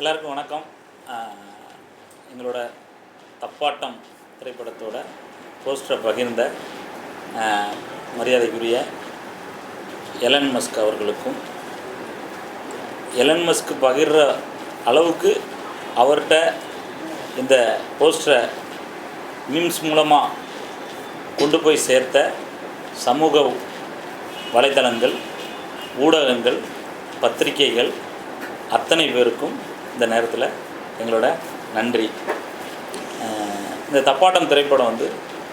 எல்லாருக்கும் வணக்கம். எங்களோட தப்பாட்டம் திரைப்படத்தோட போஸ்டரை பகிர்ந்த மரியாதைக்குரிய எலன் மஸ்க் அவர்களுக்கும் எலன் மஸ்க் பகிர்ற அளவுக்கு அவர்கிட்ட இந்த போஸ்டரை மீம்ஸ் மூலமாக கொண்டு போய் சேர்த்த சமூக வலைத்தளங்கள் ஊடகங்கள் பத்திரிகைகள் அத்தனை பேருக்கும் இந்த நேரத்தில் எங்களோட நன்றி. இந்த தப்பாட்டம் திரைப்படம் வந்து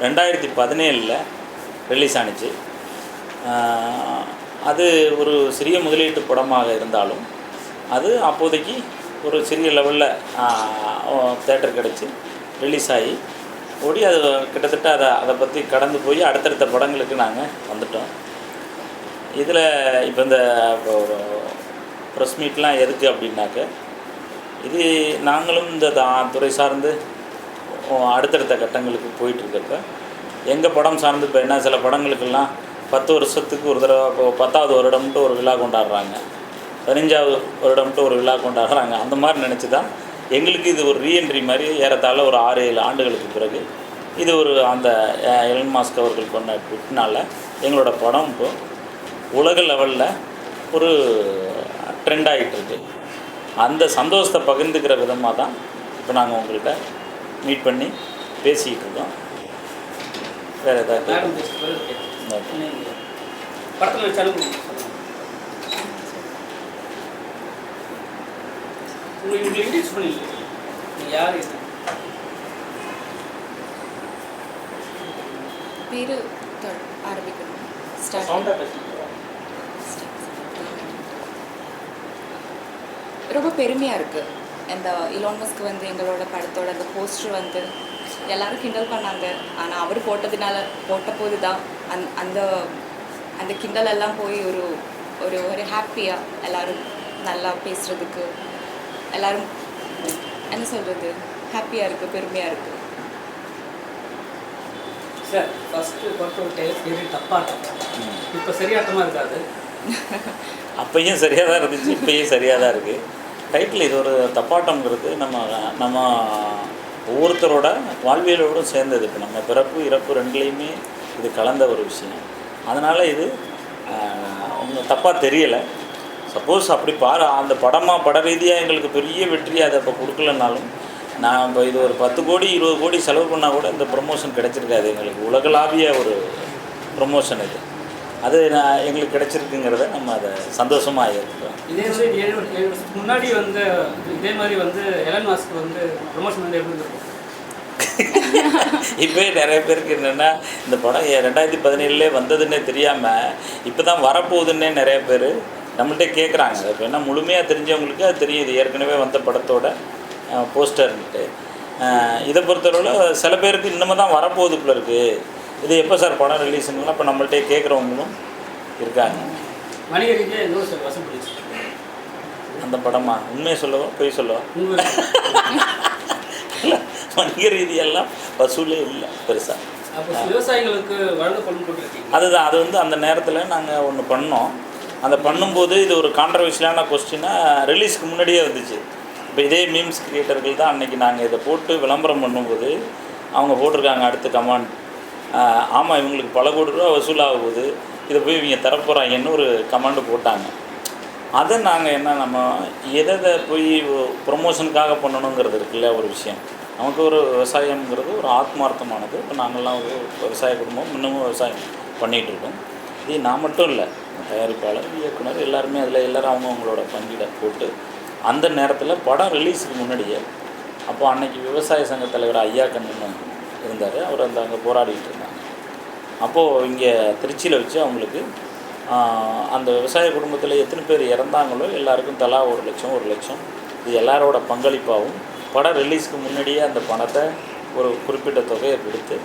ரெண்டாயிரத்தி பதினேழில் ரிலீஸ் ஆணுச்சு அது ஒரு சிறிய முதலீட்டு படமாக இருந்தாலும் அது அப்போதைக்கு ஒரு சிறிய லெவலில் தேட்டர் கிடச்சி ரிலீஸ் ஆகி ஓடி அது கிட்டத்தட்ட அதை அதை பற்றி கடந்து போய் அடுத்தடுத்த படங்களுக்கு நாங்கள் வந்துட்டோம். இதில் இப்போ இந்த ப்ரெஸ் மீட்லாம் எதுக்கு அப்படின்னாக்க இது நாங்களும் இந்த தா- துறை சார்ந்து அடுத்தடுத்த கட்டங்களுக்கு போயிட்டுருக்கப்ப எங்கள் படம் சார்ந்து இப்போ என்ன சில படங்களுக்கெல்லாம் பத்து வருஷத்துக்கு ஒரு தடவை இப்போ பத்தாவது வருடம்ட்டு ஒரு விழா கொண்டாடுறாங்க. பதினஞ்சாவது வருடம்ட்டு ஒரு விழா கொண்டாடுறாங்க. அந்த மாதிரி நினச்சி தான் எங்களுக்கு இது ஒரு ரீஎன்ட்ரி மாதிரி ஏறத்தாழ ஒரு ஆறு ஏழு ஆண்டுகளுக்கு பிறகு இது ஒரு அந்த எலன் மாஸ்க் அவர்கள் கொண்ட ட்விட்னால் எங்களோட படம் இப்போ உலக லெவலில் ஒரு ட்ரெண்ட் ஆகிட்டுருக்கு அந்த சந்தோஷத்தை பகிர்ந்துக்கிற விதமாக தான் இப்போ நாங்கள் உங்கள்கிட்ட மீட் பண்ணி பேசிக்கிட்டு இருக்கோம். வேறு ஏதாவது. படத்தில் வச்சாலும் உங்களுக்கு யார் பேர் ஆரம்பிக்கணும். ஸ்டார்ட் ரொம்ப பெருமையாக இருக்குது இந்த இலான் மஸ்க் வந்து எங்களோட படத்தோட அந்த போஸ்டர் வந்து எல்லாரும் கிண்டல் பண்ணாங்க. ஆனால் அவர் போட்டதுனால போட்ட போது தான் அந் அந்த அந்த கிண்டல் எல்லாம் போய் ஒரு ஒரு ஒரு ஹாப்பியாக எல்லாரும் நல்லா பேசுகிறதுக்கு எல்லாரும் என்ன சொல்கிறது ஹாப்பியாக இருக்குது பெருமையாக இருக்குது சார் ஃபஸ்ட்டு படத்தோட டேஸ் பேர் தப்பாட்டம். இப்போ சரியாட்டமாக இருக்காது. அப்பயும் சரியாக தான் இருந்துச்சு இப்பயும் சரியாக தான் இருக்குது டைட்டில் இது ஒரு தப்பாட்டம்ங்கிறது நம்ம நம்ம ஒவ்வொருத்தரோட வாழ்வியலோடும் சேர்ந்தது. இப்போ நம்ம பிறப்பு இறப்பு ரெண்டுலேயுமே இது கலந்த ஒரு விஷயம். அதனால் இது தப்பாக தெரியலை. சப்போஸ் அப்படி பாரு அந்த படமாக பட ரீதியாக எங்களுக்கு பெரிய வெற்றி அதை இப்போ கொடுக்கலனாலும் நான் இப்போ இது ஒரு பத்து கோடி இருபது கோடி செலவு பண்ணால் கூட இந்த ப்ரொமோஷன் கிடைச்சிருக்காது. எங்களுக்கு உலகளாவிய ஒரு ப்ரொமோஷன் இது. அது நான் எங்களுக்கு கிடைச்சிருக்குங்கிறத நம்ம அதை சந்தோஷமாக ஏற்றுக்கிறோம் இதே மாதிரி ஏழு ஏழு வருஷத்துக்கு முன்னாடி வந்து இதே மாதிரி வந்து எலன் மாஸ்க் வந்து ப்ரொமோஷன் வந்து எப்படி இருக்கும் இப்போ நிறைய பேருக்கு என்னென்னா இந்த படம் ரெண்டாயிரத்தி பதினேழுலே வந்ததுன்னே தெரியாமல் இப்போ தான் வரப்போகுதுன்னே நிறைய பேர் நம்மள்ட்ட கேட்குறாங்க இப்போ என்ன முழுமையாக தெரிஞ்சவங்களுக்கு அது தெரியும். இது ஏற்கனவே வந்த படத்தோட போஸ்டர்ன்ட்டு. இதை பொறுத்தளவில் சில பேருக்கு இன்னமும் தான் வரப்போகுது போல இருக்குது இது எப்போ சார் படம் ரிலீஸுங்கலாம் இப்போ நம்மள்ட்டே கேட்குறவங்களும் இருக்காங்க. வணிக அந்த படமா? உண்மையை சொல்லவா? பொய் சொல்லவா? இல்லை வணிக ரீதியெல்லாம் வசூலே இல்லை பெருசாக விவசாயிகளுக்கு வழங்கப்படும் அதுதான் அது வந்து அந்த நேரத்தில் நாங்கள் ஒன்று பண்ணோம். அந்த பண்ணும்போது இது ஒரு கான்ட்ரவர்ஷியலான கொஸ்டினாக ரிலீஸ்க்கு முன்னாடியே வந்துச்சு. இப்போ இதே மீம்ஸ் கிரியேட்டர்கள் தான் அன்றைக்கி நாங்கள் இதை போட்டு விளம்பரம் பண்ணும்போது அவங்க போட்டிருக்காங்க அடுத்த கமாண்ட் ஆமாம் இவங்களுக்கு பல கோடி ரூபா வசூலாக போகுது. இதை போய் இவங்க தரப்போகிறாங்கன்னு ஒரு கமாண்டு போட்டாங்க. அதை நாங்கள் என்ன நம்ம எதை எதை போய் ப்ரொமோஷனுக்காக பண்ணணுங்கிறது இருக்குல்ல ஒரு விஷயம். நமக்கு ஒரு விவசாயம்ங்கிறது ஒரு ஆத்மார்த்தமானது. இப்போ நாங்கள்லாம் ஒரு விவசாய குடும்பம் இன்னமும் விவசாயம் பண்ணிகிட்டு இருக்கோம். இது நான் மட்டும் இல்லை தயாரிப்பாளர் இயக்குனர் எல்லாருமே அதில் எல்லோரும் அவங்கவுங்களோட பங்கீடை போட்டு அந்த நேரத்தில் படம் ரிலீஸுக்கு முன்னாடியே அப்போ அன்னைக்கு விவசாய சங்க தலைவர் ஐயா கண்ணன் இருந்தார். அவர் அந்த அங்கே போராடிட்டு இருந்தாங்க அப்போது இங்கே திருச்சியில் வச்சு அவங்களுக்கு அந்த விவசாய குடும்பத்தில் எத்தனை பேர் இறந்தாங்களோ எல்லாருக்கும் தலா ஒரு லட்சம் ஒரு லட்சம். இது எல்லாரோட பங்களிப்பாகவும் படம் ரிலீஸ்க்கு முன்னாடியே அந்த பணத்தை ஒரு குறிப்பிட்ட தொகையை கொடுத்து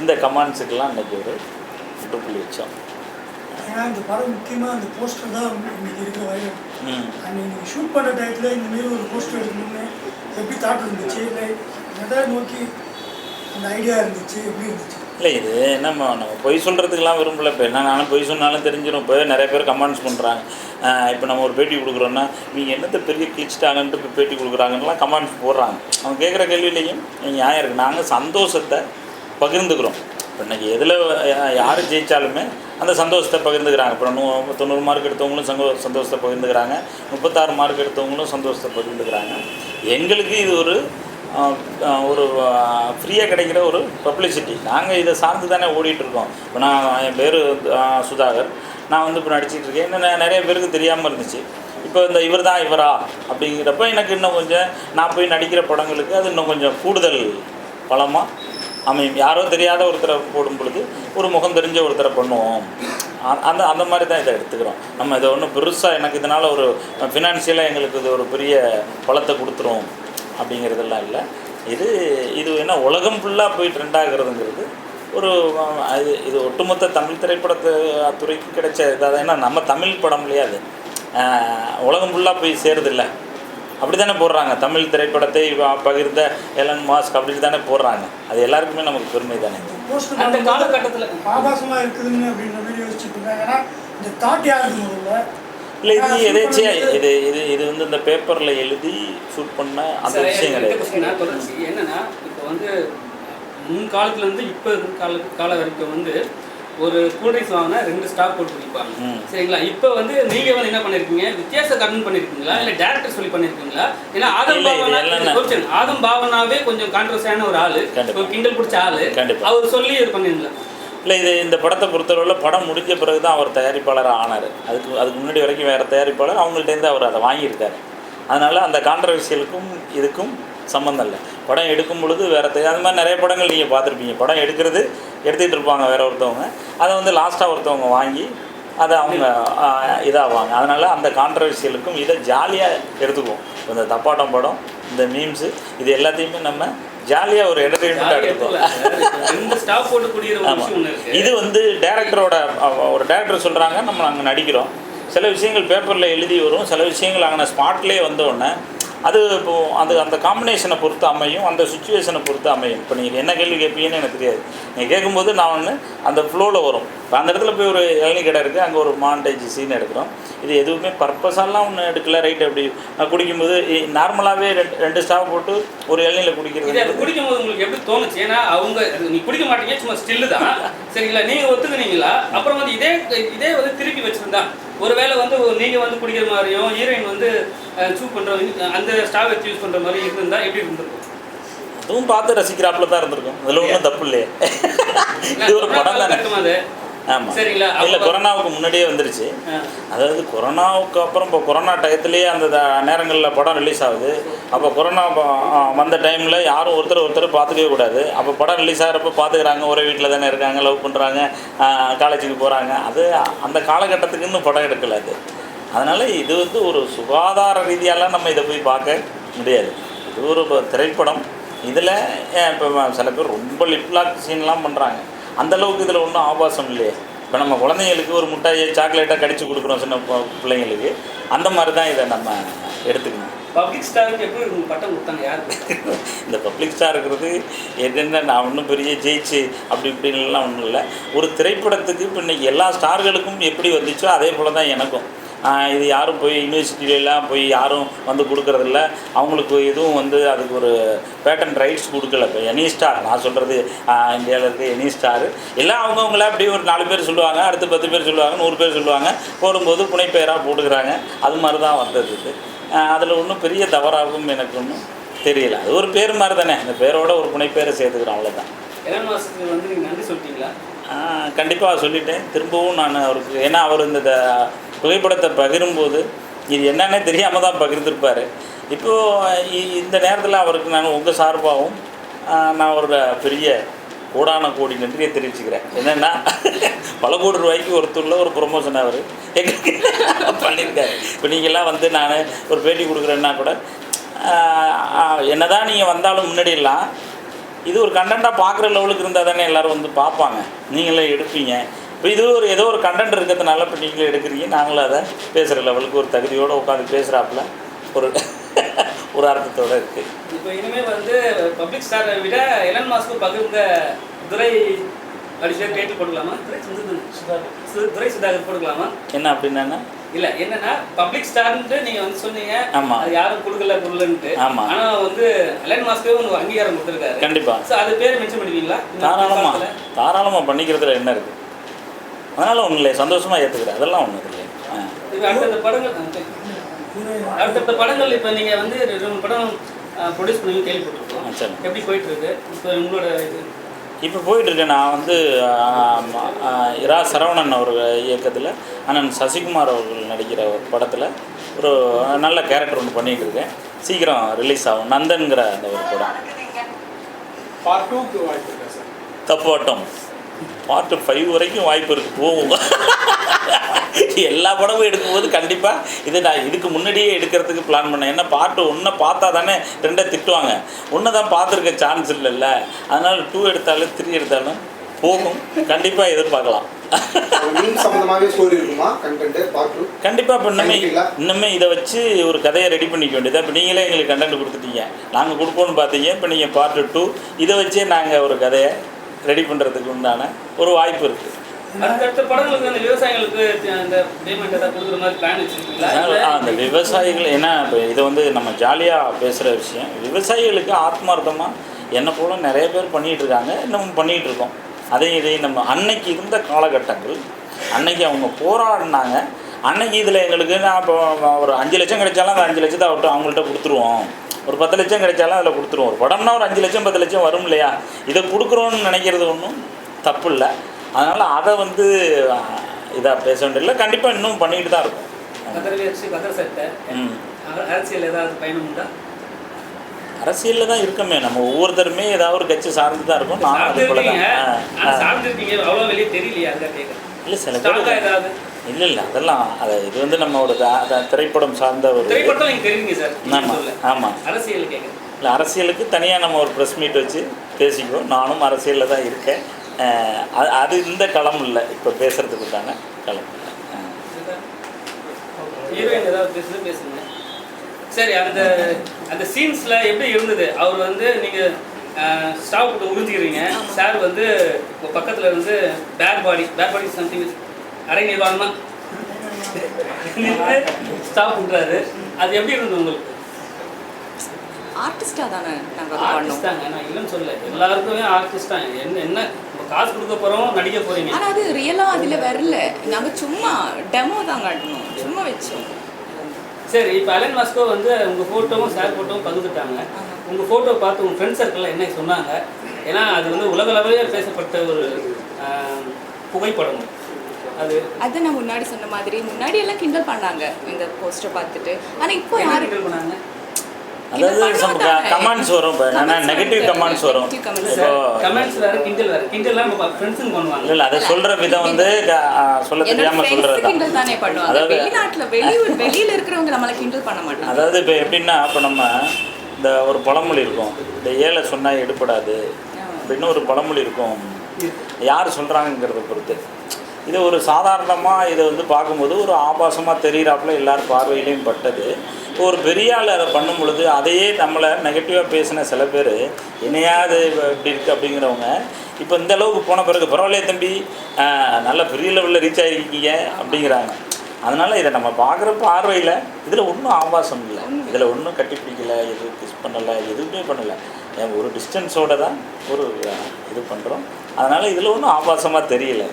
இந்த கமாண்ட்ஸுக்கெல்லாம் அன்றைக்கி ஒரு முற்றுப்புள்ளி வச்சோம். ஏன்னா இந்த படம் முக்கியமாக அந்த போஸ்டர் தான் இன்னைக்கு இருக்கிற வைரல் ம். அன்னைக்கு ஷூட் பண்ண டயத்தில் இந்த மாரி ஒரு போஸ்டர் எடுக்கணும்னு எப்படி தாட் இருந்துச்சு? இல்லை எதை நோக்கி அந்த ஐடியா இருந்துச்சு எப்படி இருந்துச்சு? இல்லை இது நம்ம நம்ம பொய் சொல்கிறதுக்கெல்லாம் விரும்பல. இப்போ என்ன நானும் பொய் சொன்னாலும் தெரிஞ்சிடும் இப்போ நிறைய பேர் கமெண்ட்ஸ் பண்ணுறாங்க இப்போ நம்ம ஒரு பேட்டி கொடுக்குறோன்னா நீங்கள் என்னத்தை பெரிய கிழிச்சிட்டாங்கன்ட்டு இப்போ பேட்டி கொடுக்குறாங்கன்னுலாம் கமெண்ட்ஸ் போடுறாங்க. அவங்க கேட்குற கேள்வியிலையும் நியாயம் இருக்குது நாங்கள் சந்தோஷத்தை பகிர்ந்துக்கிறோம். இப்போ இன்றைக்கி எதில் யார் ஜெயித்தாலுமே அந்த சந்தோஷத்தை பகிர்ந்துக்கிறாங்க. இப்போ நூ தொண்ணூறு மார்க் எடுத்தவங்களும் சந்தோ சந்தோஷத்தை பகிர்ந்துக்கிறாங்க. முப்பத்தாறு மார்க் எடுத்தவங்களும் சந்தோஷத்தை பகிர்ந்துக்கிறாங்க. எங்களுக்கு இது ஒரு ஒரு ஃப்ரீயாக கிடைக்கிற ஒரு பப்ளிசிட்டி நாங்கள் இதை சார்ந்து தானே ஓடிட்டுருக்கோம் இப்போ நான் என் பேர் சுதாகர். நான் வந்து இப்போ நடிச்சிட்டு இருக்கேன். இன்னும் நிறைய பேருக்கு தெரியாமல் இருந்துச்சு. இப்போ இந்த இவர் தான் இவரா அப்படிங்கிறப்ப எனக்கு இன்னும் கொஞ்சம் நான் போய் நடிக்கிற படங்களுக்கு அது இன்னும் கொஞ்சம் கூடுதல் பலமாக அமையும். யாரோ தெரியாத ஒருத்தரை போடும் பொழுது ஒரு முகம் தெரிஞ்ச ஒருத்தரை பண்ணுவோம். அந்த அந்த மாதிரி தான் இதை எடுத்துக்கிறோம். நம்ம இதை ஒன்றும் பெருசாக எனக்கு இதனால் ஒரு ஃபினான்ஷியலாக எங்களுக்கு இது ஒரு பெரிய பலத்தை கொடுத்துரும். அப்படிங்கிறதெல்லாம் இல்லை. இது இது என்ன உலகம் ஃபுல்லாக போய் ட்ரெண்ட் ஆகுறதுங்கிறது ஒரு அது இது ஒட்டுமொத்த தமிழ் திரைப்படத்து துறைக்கு கிடைச்ச இதாக ஏன்னா நம்ம தமிழ் படம் இல்லையா அது? உலகம் ஃபுல்லாக போய் சேருதில்ல. அப்படி தானே போடுறாங்க. தமிழ் திரைப்படத்தை பகிர்ந்த எலன் மாஸ்க் அப்படி தானே போடுறாங்க. அது எல்லாருக்குமே நமக்கு பெருமை தானே அந்த காலகட்டத்துல- ஆபாசமாக இருக்குதுன்னு அப்படின்ற மாதிரி யோசிச்சுட்டு இருக்காங்க. ஏன்னா இந்த தாட் யாருக்கு முதல்ல இல்லை இது எதேச்சியா இது இது இது வந்து இந்த பேப்பரில் எழுதி ஷூட் பண்ண அந்த விஷயம் கிடையாது என்னன்னா இப்போ வந்து முன் காலத்துல இருந்து இப்போ கால கால வரைக்கும் வந்து ஒரு கூல்ட்ரிங்க்ஸ் வாங்கினா ரெண்டு ஸ்டாப் போட்டு குடிப்பாங்க. சரிங்களா இப்போ வந்து நீங்க வந்து என்ன பண்ணிருக்கீங்க வித்தியாச கடன் பண்ணிருக்கீங்களா இல்ல டேரக்டர் சொல்லி பண்ணிருக்கீங்களா ஏன்னா ஆதம் பாவனா. ஆதம் பாவனாவே கொஞ்சம் கான்ட்ரவர்சியான ஒரு ஆளு. ஒரு கிண்டல் பிடிச்ச ஆளு. அவர் சொல்லி இது பண்ணிருந்தா இல்லை இது இந்த படத்தை பொறுத்தளவில் படம் முடிஞ்ச பிறகு தான் அவர் தயாரிப்பாளராக ஆனார். அதுக்கு அதுக்கு முன்னாடி வரைக்கும் வேறு தயாரிப்பாளர் அவங்கள்ட்டேருந்து அவர் அதை வாங்கியிருக்காரு. அதனால் அந்த கான்ட்ரவர்சியலுக்கும் இதுக்கும் சம்மந்தம் இல்லை. படம் எடுக்கும் பொழுது வேறு அது அந்த மாதிரி நிறைய படங்கள் நீங்கள் பார்த்துருப்பீங்க. படம் எடுக்கிறது எடுத்துகிட்டு இருப்பாங்க வேற ஒருத்தவங்க. அதை வந்து லாஸ்ட்டாக ஒருத்தவங்க வாங்கி அதை அவங்க இதாகுவாங்க அதனால் அந்த கான்ட்ரவர்சியலுக்கும் இதை ஜாலியாக எடுத்துக்குவோம். இந்த தப்பாட்டம் படம் இந்த மீம்ஸு இது எல்லாத்தையுமே நம்ம ஜாலியாக ஒரு குடிக்கிற ஒரு ஆமாம் இது வந்து டேரக்டரோட ஒரு டேரக்டர் சொல்கிறாங்க நம்ம அங்கே நடிக்கிறோம். சில விஷயங்கள் பேப்பரில் எழுதி வரும். சில விஷயங்கள் அங்கே ஸ்பாட்லேயே வந்த உடனே அது இப்போ அது அந்த காம்பினேஷனை பொறுத்து அமையும் அந்த சுச்சுவேஷனை பொறுத்து அமையும். இப்போ நீங்கள் என்ன கேள்வி கேட்பீங்கன்னு எனக்கு தெரியாது. நீங்கள் கேட்கும்போது நான் ஒன்று அந்த ஃப்ளோவில் வரும். இப்போ அந்த இடத்துல போய் ஒரு இளநீ கடை இருக்குது அங்கே ஒரு மாண்டேஜ் சீன் எடுக்கிறோம். இது எதுவுமே பர்பஸாலாம் ஒன்று எடுக்கல ரைட் அப்படி நான் குடிக்கும்போது நார்மலாகவே ரெண்டு ரெண்டு ஸ்டாஃப் போட்டு ஒரு இளநியில் குடிக்கிறது. அது குடிக்கும் போது உங்களுக்கு எப்படி தோணுச்சு? ஏன்னா அவங்க நீ குடிக்க மாட்டீங்க சும்மா ஸ்டில்லு தான். சரிங்களா? நீங்கள் ஒத்துக்குனீங்களா? அப்புறம் வந்து இதே இதே வந்து திருப்பி வச்சுருந்தான் ஒருவேளை வந்து நீங்க வந்து குடிக்கிற மாதிரியும் ஹீரோயின் வந்து சூப் பண்ற அந்த ஸ்டாவ் வச்சு யூஸ் பண்ற மாதிரி இருந்திருந்தா எப்படி இருந்திருக்கும்? அதுவும் பார்த்து ரசிக்கிறாப்புல தான் இருந்திருக்கும். அதில் ஒன்றும் தப்பு இல்லையே. இது ஒரு படம் தானே? ஆமாம் சரிங்களா? இல்லை கொரோனாவுக்கு முன்னாடியே வந்துருச்சு. அதாவது கொரோனாவுக்கு அப்புறம் இப்போ கொரோனா டயத்துலேயே அந்த த- நேரங்களில் படம் ரிலீஸ் ஆகுது. அப்போ கொரோனா வந்த டைமில் யாரும் ஒருத்தர் ஒருத்தர் பார்த்துக்கவே கூடாது. அப்போ படம் ரிலீஸ் ஆகிறப்ப பார்த்துக்கிறாங்க. ஒரே வீட்டில் தானே இருக்காங்க லவ் பண்ணுறாங்க காலேஜுக்கு போகிறாங்க அது அந்த காலகட்டத்துக்கு இன்னும் படம் எடுக்கல அது. அதனால் இது வந்து ஒரு சுகாதார ரீதியாலாம் நம்ம இதை போய் பார்க்க முடியாது. இது ஒரு திரைப்படம். இதில் இப்போ சில பேர் ரொம்ப லிப்லாக் சீன்லாம் பண்ணுறாங்க அந்த அளவுக்கு இதில் ஒன்றும் ஆபாசம் இல்லையே. இப்போ நம்ம குழந்தைங்களுக்கு ஒரு முட்டாயை சாக்லேட்டாக கடிச்சு கொடுக்குறோம் சின்ன பிள்ளைங்களுக்கு. அந்த மாதிரி தான் இதை நம்ம எடுத்துக்கணும். பப்ளிக் ஸ்டாருக்கு எப்படி பட்டம் கொடுத்தாங்க? யாருக்கு இந்த பப்ளிக் ஸ்டார் இருக்கிறது என்னென்ன நான் ஒன்றும் பெரிய ஜெயிச்சு அப்படி இப்படின்லாம் ஒன்றும் இல்லை. ஒரு திரைப்படத்துக்கு இப்போ இன்னைக்கு எல்லா ஸ்டார்களுக்கும் எப்படி வந்துச்சோ அதே போல் தான் எனக்கும். இது யாரும் போய் யூனிவர்சிட்டியிலலாம் போய் யாரும் வந்து கொடுக்கறதில்ல. அவங்களுக்கு எதுவும் வந்து அதுக்கு ஒரு பேட்டன் ரைட்ஸ் கொடுக்கல. இப்போ எனி ஸ்டார் நான் சொல்கிறது இந்தியாவில் இருக்க எனி ஸ்டார் எல்லாம் அவங்கவுங்கள அப்படியே ஒரு நாலு பேர் சொல்லுவாங்க அடுத்து பத்து பேர் சொல்லுவாங்க நூறு பேர் சொல்லுவாங்க. போடும்போது புனைப்பெயராக போட்டுக்கிறாங்க. அது மாதிரி தான் வந்தது இது. அதில் ஒன்றும் பெரிய தவறாகவும் எனக்கு ஒன்றும் தெரியல. அது ஒரு பேர் மாதிரி தானே அந்த பேரோட ஒரு புனைப்பேரை சேர்த்துக்கிறோம் அவ்வளோதான் வந்து நன்றி சொல்லிட்டீங்களா? கண்டிப்பாக சொல்லிட்டேன். திரும்பவும் நான் அவருக்கு ஏன்னா அவர் இந்த புகைப்படத்தை பகிரும்போது இது என்னன்னே தெரியாமல் தான் பகிர்ந்திருப்பார். இப்போது இந்த நேரத்தில் அவருக்கு நான் உங்கள் சார்பாகவும் நான் அவரோட பெரிய கோடான கோடி நன்றியை தெரிவிச்சுக்கிறேன். என்னென்னா பல கோடி ரூபாய்க்கு ஒருத்தருள்ள ஒரு ப்ரொமோஷன் அவர். எங்களுக்கு பண்ணியிருக்காரு இப்போ நீங்கள்லாம் வந்து நான் ஒரு பேட்டி கொடுக்குறேன்னா கூட என்ன தான் நீங்கள் வந்தாலும் முன்னாடியெல்லாம் இது ஒரு கண்டென்ட்டாக பார்க்குற லெவலுக்கு இருந்தால் தானே எல்லோரும் வந்து பார்ப்பாங்க. நீங்களே எடுப்பீங்க. இப்போ இது ஒரு ஏதோ ஒரு கண்டென்ட் இருக்கிறதுனால இப்போ நீங்களே எடுக்கிறீங்க. நாங்களும் அதை பேசுகிற லெவலுக்கு ஒரு தகுதியோடு உட்காந்து பேசுகிறாப்புல ஒரு ஒரு அர்த்தத்தோடு இருக்குது இப்போ இனிமே வந்து பப்ளிக் ஸ்டாரை விட எலன் மாஸ்க்கு பகிர்ந்த துரை அப்படி பேர் டைட்டில் போட்டுக்கலாமா? துரை சுதாகர். துரை சுதாகர் போட்டுக்கலாமா? என்ன அப்படின்னா இல்ல என்னன்னா பப்ளிக் ஸ்டார்ன்ட்டு நீங்க வந்து சொன்னீங்க. ஆமா. அது யாரும் கொடுக்கல கொடுக்கலன்ட்டு. ஆமா. ஆனா வந்து அலன் மாஸ்கே ஒரு அங்கீகாரம் கொடுத்துருக்காரு. கண்டிப்பா. ஸோ அது பேர் மென்ஷன் பண்ணுவீங்களா காலத்துல? தாராளமாக பண்ணிக்கிறதுல என்ன இருக்குது அதனால் உங்களை சந்தோஷமாக ஏற்றுக்கிறேன் அதெல்லாம் ஒன்றும் இல்லை. அடுத்தடுத்த படங்கள். அடுத்தடுத்த படங்கள் இப்போ நீங்க வந்து ரெண்டு படம் ப்ரொடியூஸ் பண்ணி கேள்விப்பட்டிருக்கோம். சரி. எப்படி போயிட்டு இருக்கு இப்போ உங்களோட இது. இப்போ போயிட்டுருக்கேன் நான் வந்து இரா சரவணன் அவர் இயக்கத்தில் அண்ணன் சசிகுமார் அவர்கள் நடிக்கிற ஒரு படத்தில் ஒரு நல்ல கேரக்டர் ஒன்று பண்ணிகிட்டு இருக்கேன். சீக்கிரம் ரிலீஸ் ஆகும். நந்தன்கிற அந்த ஒரு படம். தப்பாட்டம். பார்ட்டு ஃபைவ் வரைக்கும் வாய்ப்பு இருக்குது போகும் எல்லா படமும் எடுக்கும்போது கண்டிப்பாக இது நான் இதுக்கு முன்னாடியே எடுக்கிறதுக்கு பிளான் பண்ணேன். ஏன்னா பார்ட்டு ஒன்றை பார்த்தா தானே ரெண்டை திட்டுவாங்க. ஒன்று தான் பார்த்துருக்க சான்ஸ் இல்லைல்ல. அதனால் டூ எடுத்தாலும் த்ரீ எடுத்தாலும் போகும். கண்டிப்பாக எதிர்பார்க்கலாம். கண்டிப்பாக இப்போ இன்னுமே. இன்னுமே இதை வச்சு ஒரு கதையை ரெடி பண்ணிக்க வேண்டியது? இப்போ நீங்களே எங்களுக்கு கண்டென்ட் கொடுத்துட்டீங்க. நாங்கள் கொடுப்போம்னு பார்த்தீங்க. இப்போ நீங்கள் பார்ட்டு டூ இதை வச்சே நாங்கள் ஒரு கதையை ரெடி பண்ணுறதுக்கு உண்டான ஒரு வாய்ப்பு இருக்குது அந்த விவசாயிகள் ஏன்னா இப்போ இது வந்து நம்ம ஜாலியாக பேசுகிற விஷயம். விவசாயிகளுக்கு ஆத்மார்த்தமாக என்னை போல நிறைய பேர் பண்ணிகிட்டு இருக்காங்க. இன்னமும் பண்ணிகிட்டு இருக்கோம். அதையும் இதையும் நம்ம அன்னைக்கு இருந்த காலகட்டங்கள் அன்னைக்கு அவங்க போராடினாங்க. அன்னைக்கு இதில் எங்களுக்கு நான் இப்போ ஒரு அஞ்சு லட்சம் கிடைச்சாலும் அந்த அஞ்சு லட்சத்தை அவர்கிட்ட அவங்கள்ட்ட கொடுத்துருவோம். ஒரு பத்து லட்சம் கிடைச்சாலும் அதில் கொடுத்துருவோம். ஒரு படம்னா ஒரு அஞ்சு லட்சம் பத்து லட்சம் வரும் இல்லையா? இதை கொடுக்குறோன்னு நினைக்கிறது ஒன்றும் தப்பு இல்லை. அதனால் அதை வந்து இதாக பேச வேண்டியதில்லை. கண்டிப்பாக இன்னும் பண்ணிக்கிட்டு தான் இருக்கும். அரசியல் ஏதாவது பயணம் உண்டா? அரசியலில் தான் இருக்கமே. நம்ம ஒவ்வொருத்தருமே ஏதாவது ஒரு கட்சி சார்ந்து தான் இருக்கும். நானும் அது போல தான். இல்லை சில பேர் இல்லை இல்லை அதெல்லாம் அது இது வந்து நம்ம ஒரு த- த- திரைப்படம் சார்ந்த ஒரு ஆமாம் ஆமாம் அரசியல் கேட்குறேன் இல்லை அரசியலுக்கு தனியாக நம்ம ஒரு ப்ரெஸ் மீட் வச்சு பேசிக்குவோம். நானும் அரசியலில் தான் இருக்கேன். அது அது இந்த களம் இல்லை. இப்போ பேசுகிறதுக்கு தானே களம் இல்லை சரி அந்த அந்த சீன்ஸ்ல எப்படி இருந்தது? அவர் வந்து நீங்க ஸ்டாப் போட்டு உறிஞ்சிக்கிறீங்க சார் வந்து உங்க பக்கத்துல இருந்து back body back body something அரை நிர்வாணமா ஸ்டாப் பண்றாரு. அது எப்படி இருந்தது உங்களுக்கு? ஆர்டிஸ்டாக தானே நாங்கள் ஆர்டிஸ்ட் தாங்க. நான் இல்லைன்னு சொல்லல. எல்லாருக்குமே ஆர்டிஸ்ட் தான். என்ன என்ன நம்ம காசு கொடுக்க போறோம் நடிக்க போறீங்க. ஆனால் அது ரியலாக அதில் வரல. நாங்கள் சும்மா டெமோ தான் காட்டணும் சும்மா வச்சோம். சரி இப்போ அலன் மாஸ்கோ வந்து உங்க போட்டோவும் சார் போட்டோவும் பகிர்ந்துட்டாங்க. ஆமா. உங்க போட்டோ பார்த்து உங்க ஃப்ரெண்ட் சர்க்கிளில் என்ன சொன்னாங்க? ஏன்னா அது வந்து உலக அளவிலே பேசப்பட்ட ஒரு புகைப்படம் அது அதை நான் முன்னாடி சொன்ன மாதிரி முன்னாடி எல்லாம் கிண்டல் பண்ணாங்க இந்த போஸ்டர் பார்த்துட்டு. ஆனால் இப்போ யாரு கிண்டல் பண்ணாங்க? அதாவது சம் கமெண்ட்ஸ் வரும் இப்போ என்னன்னா Comments நெகட்டிவ். கமெண்ட்ஸ் வரும் Negative comments. இப்போ கமெண்ட்ஸ் வேற கிண்டல் வேற. கிண்டல்லாம் நம்ம ஃப்ரெண்ட்ஸுங்க பண்ணுவாங்க. இல்லை அதை சொல்கிற விதம் வந்து சொல்ல கிண்டல் தானே. பண்ணுவாங்க. அதாவது வெளிநாட்டுல வெளியூர் வெளியில இருக்கிறவங்க நம்மளை கிண்டல் பண்ண மாட்டாங்க. அதாவது இப்போ எப்படின்னா இப்போ நம்ம இந்த ஒரு பழமொழி இருக்கும். இந்த ஏழை சொன்னால் எடுபடாது. அப்படின்னு ஒரு பழமொழி இருக்கும். யார் சொல்கிறாங்கங்கிறத பொறுத்து. இது ஒரு சாதாரணமாக இதை வந்து பார்க்கும்போது ஒரு ஆபாசமாக தெரிகிறாப்புல எல்லார் பார்வையிலையும் பட்டது. ஒரு பெரிய ஆள் அதை பண்ணும் பொழுது அதையே நம்மளை நெகட்டிவாக பேசின சில பேர் இணையாது இப்படி இருக்குது அப்படிங்கிறவங்க இப்போ இந்த அளவுக்கு போன பிறகு பரவாயில்லையே தம்பி நல்ல பெரிய லெவலில் ரீச் ஆகிருக்கீங்க அப்படிங்கிறாங்க. அதனால் இதை நம்ம பார்க்குற பார்வையில் இதில் ஒன்றும் ஆபாசம் இல்லை. இதில் ஒன்றும் கட்டி எது எதுவும் கிஸ் பண்ணலை எதுவுமே பண்ணலை. ஒரு டிஸ்டன்ஸோடு தான் ஒரு இது பண்ணுறோம் அதனால் இதில் ஒன்றும் ஆபாசமாக தெரியல.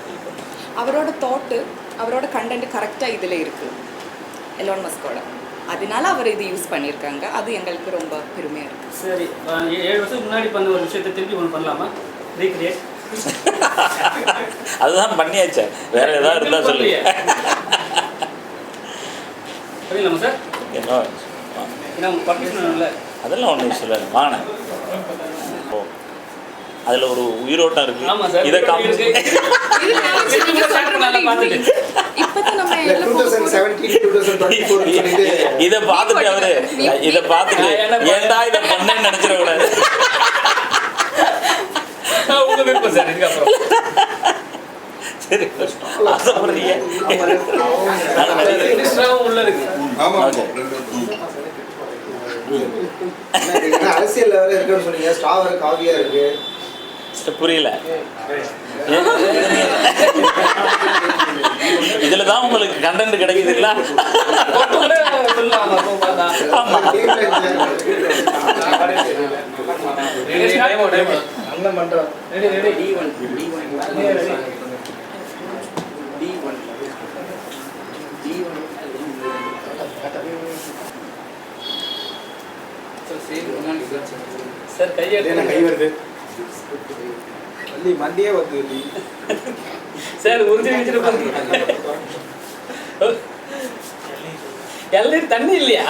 அவரோட தாட்டு அவரோட கண்டென்ட் கரெக்டாக இதில் இருக்கு. எலோன் மஸ்கோட அதனால அவர் இது யூஸ் பண்ணியிருக்காங்க அது எங்களுக்கு ரொம்ப பெருமையாக இருக்கு. சரி ஏழு வருஷத்துக்கு முன்னாடி பண்ண ஒரு விஷயத்தை திருப்பி ஒன்று பண்ணலாமா ரீக்ரியேட் அதுதான் பண்ணியாச்சே. வேற ஏதாவது இருந்தால் சொல்லுங்க புரியலாமா சார்? என்ன? அதெல்லாம் ஒன்றும் சொல்லலை வாங்க. ஓ. அதில் ஒரு உயிரோட்டம் இருக்குது சார். இதை இருக்கு. காமிச்சு. இது நினைச்சு நீங்க சொல்ற மாதிரி பார்த்துட்டு. இப்பதான் நம்ம இல்லை எல்லாம் டூ போக தௌசண்ட் போறோம். Seventeen two thousand twenty four சொல்லிட்டு இதை பார்த்துட்டு அவரு இதை பார்த்துட்டு ஏன்டா இதை பண்ணேன்னு நினச்சிடக்கூடாது உங்க விருப்பம் சார் இதுக்கப்புறம் சரி உள்ள இருக்கு ஆமா. அரசியல்ல வேற இருக்குன்னு சொன்னீங்க. ஸ்டா வேற காவியா இருக்கு. புரியல. இதில் தான் உங்களுக்கு கண்டென்ட் டி ஒன் சார் என்ன கை கையை வருது. வள்ளி மண்டியே வந்து வள்ளி சார் உறிஞ்சு வச்சிருப்பாங்க தண்ணி இல்லையா?